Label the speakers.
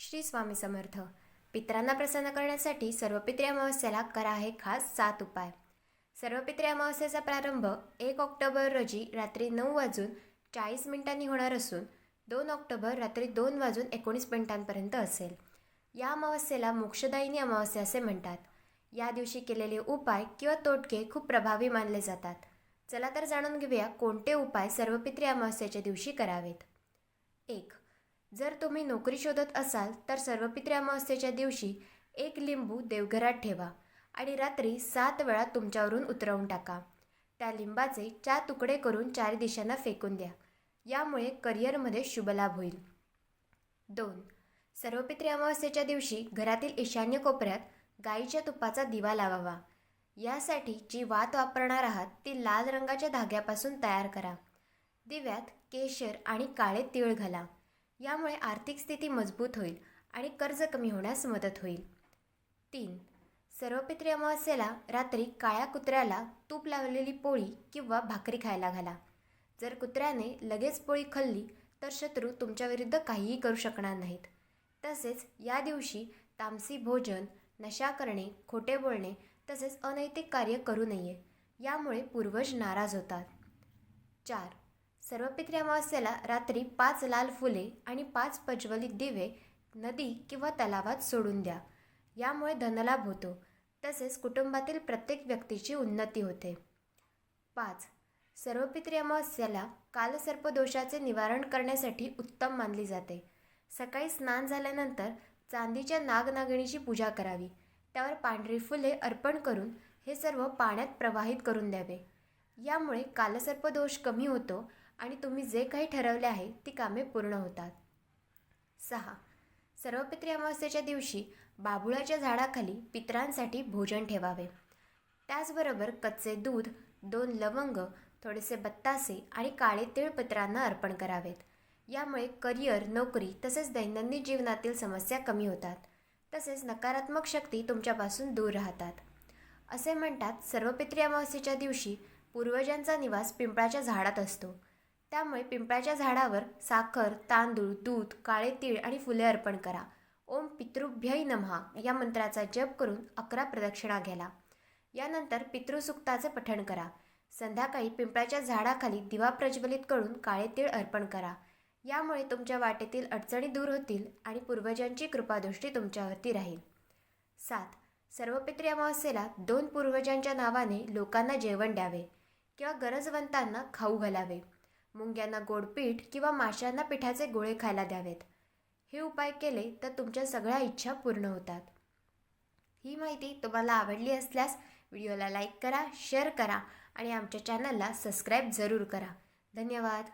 Speaker 1: श्री स्वामी समर्थ. पितरांना प्रसन्न करण्यासाठी सर्वपित्री अमावस्येला करा हे खास सात उपाय. सर्वपित्री अमावस्येचा प्रारंभ एक ऑक्टोबर रोजी रात्री नऊ वाजून चाळीस मिनिटांनी होणार असून दोन ऑक्टोबर रात्री दोन वाजून एकोणीस मिनिटांपर्यंत असेल. या अमावस्येला मोक्षदायिनी अमावस्या असे म्हणतात. या दिवशी केलेले उपाय किंवा तोटके खूप प्रभावी मानले जातात. चला तर जाणून घेऊया कोणते उपाय सर्वपित्री अमावस्येच्या दिवशी करावेत. एक जर तुम्ही नोकरी शोधत असाल तर सर्वपित्री अमावस्येच्या दिवशी एक लिंबू देवघरात ठेवा आणि रात्री सात वेळा तुमच्यावरून उतरवून टाका. त्या लिंबाचे चार तुकडे करून चार दिशांना फेकून द्या. यामुळे करिअरमध्ये शुभलाभ होईल. दोन. सर्वपित्री अमावस्येच्या दिवशी घरातील ईशान्य कोपऱ्यात गाईच्या तुपाचा दिवा लावावा. यासाठी जी वात वापरणार आहात ती लाल रंगाच्या धाग्यापासून तयार करा. दिव्यात केशर आणि काळे तीळ घाला. यामुळे आर्थिक स्थिती मजबूत होईल आणि कर्ज कमी होण्यास मदत होईल. तीन सर्वपित्री अमावस्येला रात्री काळ्या कुत्र्याला तूप लावलेली पोळी किंवा भाकरी खायला घाला. जर कुत्र्याने लगेच पोळी खाल्ली तर शत्रू तुमच्याविरुद्ध काहीही करू शकणार नाहीत. तसेच या दिवशी तामसी भोजन नशा करणे खोटे बोलणे तसेच अनैतिक कार्य करू नये. यामुळे पूर्वज नाराज होतात. चार सर्वपित्री अमावस्येला रात्री पाच लाल फुले आणि पाच प्रज्वलित दिवे नदी किंवा तलावात सोडून द्या. यामुळे धनलाभ होतो. तसेच कुटुंबातील प्रत्येक व्यक्तीची उन्नती होते. पाच. सर्वपित्री अमावस्येला कालसर्पदोषाचे निवारण करण्यासाठी उत्तम मानली जाते. सकाळी स्नान झाल्यानंतर चांदीच्या नागनागिणीची पूजा करावी. त्यावर पांढरी फुले अर्पण करून हे सर्व पाण्यात प्रवाहित करून द्यावे. यामुळे कालसर्पदोष कमी होतो आणि तुम्ही जे काही ठरवले आहे ती कामे पूर्ण होतात. सहा. सर्वपित्री अमावस्येच्या दिवशी बाबुळाच्या झाडाखाली पितरांसाठी भोजन ठेवावे. त्याचबरोबर कच्चे दूध दोन लवंग थोडेसे बत्तासे आणि काळे तीळ अर्पण करावेत. यामुळे करिअर नोकरी तसेच दैनंदिन जीवनातील समस्या कमी होतात. तसेच नकारात्मक शक्ती तुमच्यापासून दूर राहतात. असे म्हणतात सर्वपित्री अमावस्येच्या दिवशी पूर्वजांचा निवास पिंपळाच्या झाडात असतो. त्यामुळे पिंपळाच्या झाडावर साखर तांदूळ दूध काळे तीळ आणि फुले अर्पण करा. ओम पितृभ्यय नमहा या मंत्राचा जप करून अकरा प्रदक्षिणा घ्याला यानंतर पितृसुक्ताचे पठण करा. संध्याकाळी पिंपळाच्या झाडाखाली दिवा प्रज्वलित करून काळे तीळ अर्पण करा. यामुळे तुमच्या वाटेतील अडचणी दूर होतील आणि पूर्वजांची कृपादृष्टी तुमच्यावरती राहील. सात. सर्वपित्री अमावस्येला दोन पूर्वजांच्या नावाने लोकांना जेवण द्यावे किंवा गरजवंतांना खाऊ घालावे. मुंग्यांना गोडपीठ किंवा माशांना पिठाचे गोळे खायला द्यावेत. हे उपाय केले तर तुमच्या सगळ्या इच्छा पूर्ण होतात. ही माहिती तुम्हाला आवडली असल्यास व्हिडिओला लाईक करा शेअर करा आणि आमच्या चॅनलला सबस्क्राईब जरूर करा. धन्यवाद.